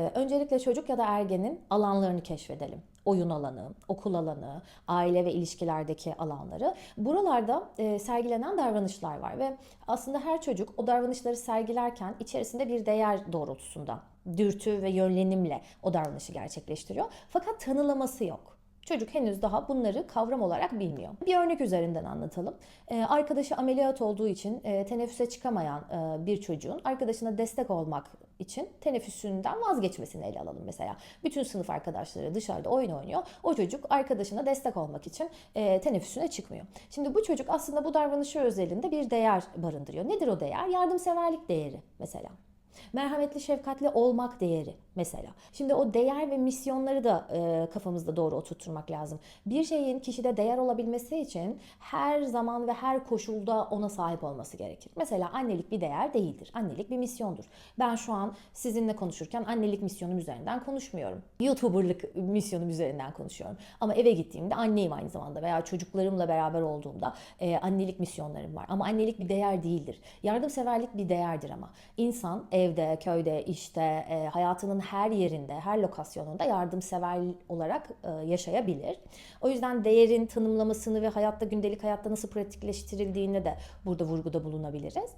Ee, Öncelikle çocuk ya da ergenin alanlarını keşfedelim. Oyun alanı, okul alanı, aile ve ilişkilerdeki alanları. Buralarda e, sergilenen davranışlar var ve aslında her çocuk o davranışları sergilerken içerisinde bir değer doğrultusunda, dürtü ve yönlenimle o davranışı gerçekleştiriyor. Fakat tanılaması yok. Çocuk henüz daha bunları kavram olarak bilmiyor. Bir örnek üzerinden anlatalım. Ee, arkadaşı ameliyat olduğu için e, teneffüse çıkamayan e, bir çocuğun arkadaşına destek olmak için teneffüsünden vazgeçmesini ele alalım mesela. Bütün sınıf arkadaşları dışarıda oyun oynuyor. O çocuk arkadaşına destek olmak için e, teneffüsüne çıkmıyor. Şimdi bu çocuk aslında bu davranışı özelinde bir değer barındırıyor. Nedir o değer? Yardımseverlik değeri mesela. Merhametli, şefkatli olmak değeri mesela. Şimdi o değer ve misyonları da e, kafamızda doğru oturtturmak lazım. Bir şeyin kişide değer olabilmesi için her zaman ve her koşulda ona sahip olması gerekir. Mesela annelik bir değer değildir. Annelik bir misyondur. Ben şu an sizinle konuşurken annelik misyonum üzerinden konuşmuyorum. YouTuber'lık misyonum üzerinden konuşuyorum. Ama eve gittiğimde anneyim aynı zamanda veya çocuklarımla beraber olduğumda e, annelik misyonlarım var. Ama annelik bir değer değildir. Yardımseverlik bir değerdir ama. İnsan evde, köyde, işte, e, hayatının her yerinde, her lokasyonunda yardımsever olarak e, yaşayabilir. O yüzden değerin tanımlamasını ve hayatta gündelik hayatta nasıl pratikleştirildiğini de burada vurguda bulunabiliriz.